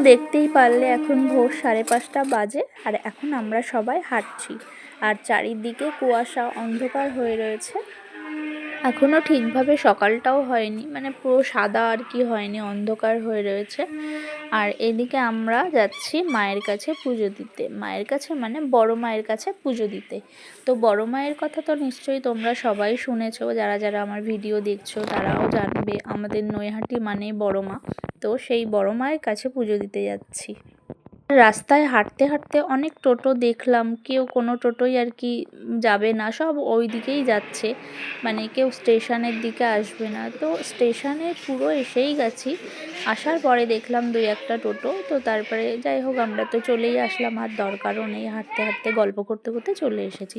দেখতেই পারলে এখন ভোর সাড়ে পাঁচটা বাজে আর এখন আমরা সবাই হাঁটছি। আর চারিদিকে কুয়াশা, অন্ধকার হয়ে রয়েছে। এখনও ঠিকভাবে সকালটাও হয়নি মানে পুরো সাদা আর কি হয়নি, অন্ধকার হয়ে রয়েছে। আর এদিকে আমরা যাচ্ছি মায়ের কাছে পুজো দিতে। মায়ের কাছে মানে বড় মায়ের কাছে পুজো দিতে। তো বড় মায়ের কথা তো নিশ্চয়ই তোমরা সবাই শুনেছো, যারা যারা আমার ভিডিও দেখছ তারাও জানবে। আমাদের নৈহাটি মানেই বড় মা। তো সেই বড় মায়ের কাছে পুজো দিতে যাচ্ছি। রাস্তায় হাঁটতে হাঁটতে অনেক টোটো দেখলাম, কেউ কোনো টোটোই আর কি যাবে না, সব ওই দিকেই যাচ্ছে। মানে কেউ স্টেশনের দিকে আসবে না। তো স্টেশনে পুরো এসেই গেছি। আসার পরে দেখলাম দুই একটা টোটো, তো তারপরে যাই হোক, আমরা তো চলেই আসলাম, আর দরকারও নেই। হাঁটতে হাঁটতে, গল্প করতে করতে চলে এসেছি।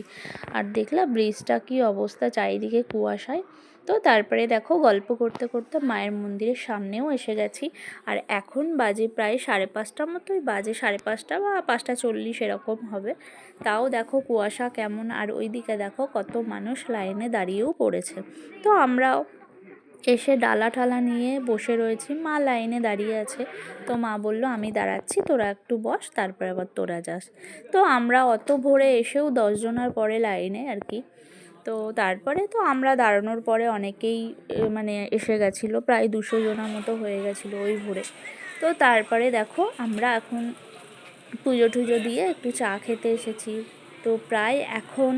আর দেখলাম ব্রিজটা কী অবস্থা, চারিদিকে কুয়াশায়। তো তারপরে দেখো গল্প করতে করতে মায়ের মন্দিরের সামনেও এসে গেছি। আর এখন বাজে প্রায় সাড়ে পাঁচটার মতোই, বাজে সাড়ে পাঁচটা বা পাঁচটা চল্লিশ এরকম হবে। তাও দেখো কুয়াশা কেমন, আর ওইদিকে দেখো কত মানুষ লাইনে দাঁড়িয়েও পড়েছে। তো আমরাও এসে ডালা ঠালা নিয়ে বসে রয়েছি, মা লাইনে দাঁড়িয়ে আছে। তো মা বলল, আমি দাঁড়াচ্ছি, তোরা একটু বস, তারপরে আবার তোরা যাস। তো আমরা অত ভোরে এসেও দশজনার পরে লাইনে আর কি। তো তারপরে তো আমরা দাঁড়ানোর পরে অনেকেই মানে এসে গেছিল, প্রায় দুশো জনের মতো হয়ে গেছিল ওই ভোরে। তো তারপরে দেখো আমরা এখন পুজো টুজো দিয়ে একটু চা খেতে এসেছি। তো প্রায় এখন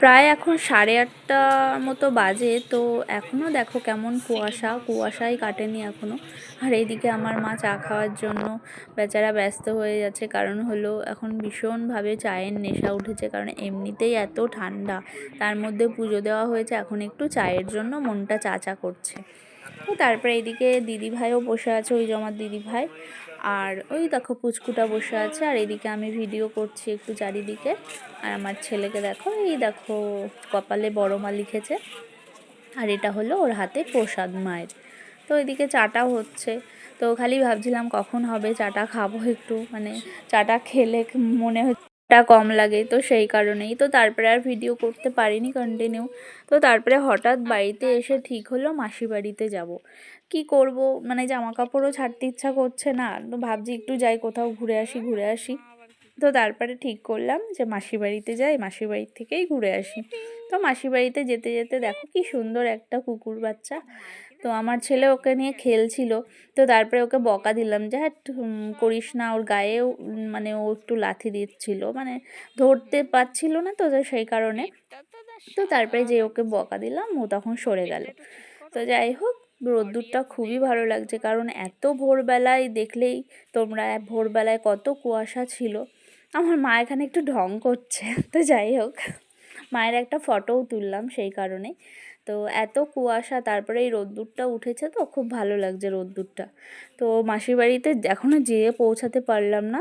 প্রায় এখন সাড়ে আটটা মতো বাজে, তো এখনও দেখো কেমন কুয়াশা। কুয়াশাই কাটেনি এখনও আর এইদিকে আমার মা চা খাওয়ার জন্য বেচারা ব্যস্ত হয়ে যাচ্ছে। কারণ হলো এখন ভীষণভাবে চায়ের নেশা উঠেছে। কারণ এমনিতেই এত ঠান্ডা। তার মধ্যে পুজো দেওয়া হয়েছে। এখন একটু চায়ের জন্য মনটা চা চা করছে। তো তারপরে এইদিকে দিদিভাইও বসে আছে, ওই জমার দিদিভাই। আর ওই দেখো পুচকুটা বসে আছে, আর এদিকে আমি ভিডিও করছি একটু চারিদিকে। আর আমার ছেলেকে দেখো, এই দেখো কপালে বড় মা লিখেছে। আর এটা হলো ওর হাতে প্রসাদ মায়ের। তো এদিকে চাটাও হচ্ছে। তো খালি ভাবছিলাম কখন হবে, চাটা খাব একটু মানে চাটা খেলে মনে হচ্ছে টা কম লাগে, তো সেই কারণেই। তো তারপরে আর ভিডিও করতে পারিনি কন্টিনিউ তো তারপরে হঠাৎ বাড়িতে এসে ঠিক হলো মাসি বাড়িতে যাব। কি করব? মানে জামা কাপড়ও ছাড়তে ইচ্ছা করছে না। তো ভাবছি একটু যাই কোথাও ঘুরে আসি ঘুরে আসি। তো তারপরে ঠিক করলাম যে মাসি বাড়িতে যাই, মাসি বাড়ির থেকেই ঘুরে আসি। তো মাসি বাড়িতে যেতে যেতে দেখো কি সুন্দর একটা কুকুর বাচ্চা। তো আমার ছেলে ওকে নিয়ে খেলছিল, তো তারপরে ওকে বকা দিলাম যে হ্যাঁ করিস না, ওর গায়েও মানে ও একটু লাথি দিচ্ছিল মানে ধরতে পারছিল না তো সেই কারণে। তো তারপরে যে ওকে বকা দিলাম, ও তখন সরে গেল। তো যাই হোক, রোদ্দুরটা খুবই ভালো লাগছে, কারণ এত ভোরবেলায় দেখলেই তোমরা ভোরবেলায় কত কুয়াশা ছিল। আমার মা এখানে একটু ঢং করছে, তো যাই হোক, মায়ের একটা ফটোও তুললাম সেই কারণে। তো এত কুয়াশা, তারপরে এই রোদ্দুরটা উঠেছে তো খুব ভালো লাগছে রোদ্দুরটা। তো মাসির বাড়িতে এখনও যেয়ে পৌঁছাতে পারলাম না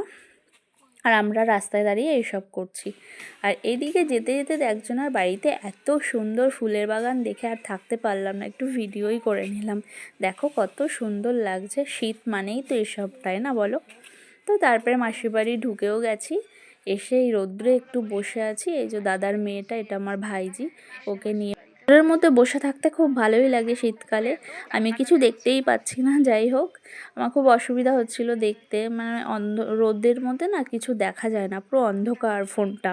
আর আমরা রাস্তায় দাঁড়িয়ে এইসব করছি। আর এদিকে যেতে যেতে একজনের বাড়িতে এত সুন্দর ফুলের বাগান দেখে আর থাকতে পারলাম না, একটু ভিডিওই করে নিলাম। দেখো কত সুন্দর লাগছে, শীত মানেই তো এসব, তাই না বলো? তো তারপরে মাসির বাড়ি ঢুকেও গেছি, এসে এই রোদ্রে একটু বসে আছি, এই যে দাদার মেয়েটা, এটা আমার ভাইজি, ওকে নিয়ে ঘরের মধ্যে বসে থাকতে খুব ভালোই লাগে শীতকালে। আমি কিছু দেখতেই পাচ্ছি না, যাই হোক। আমার খুব অসুবিধা হচ্ছিল দেখতে। মানে অন্ধ, রোদের মধ্যে না কিছু দেখা যায় না, পুরো অন্ধকার ফোনটা।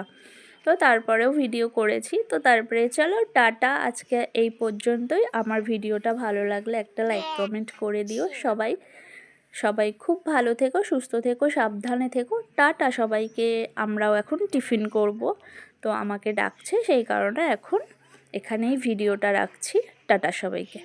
তো তারপরেও ভিডিও করেছি। তো তারপরে চলো, টাটা। আজকে এই পর্যন্তই। আমার ভিডিওটা ভালো লাগলে একটা লাইক কমেন্ট করে দিও সবাই। সবাই খুব ভালো থেকো, সুস্থ থেকো, সাবধানে থেকো। টাটা সবাইকে। আমরাও এখন টিফিন করব। তো আমাকে ডাকছে, সেই কারণে এখন এখানেই ভিডিওটা রাখছি। টাটা সবাইকে।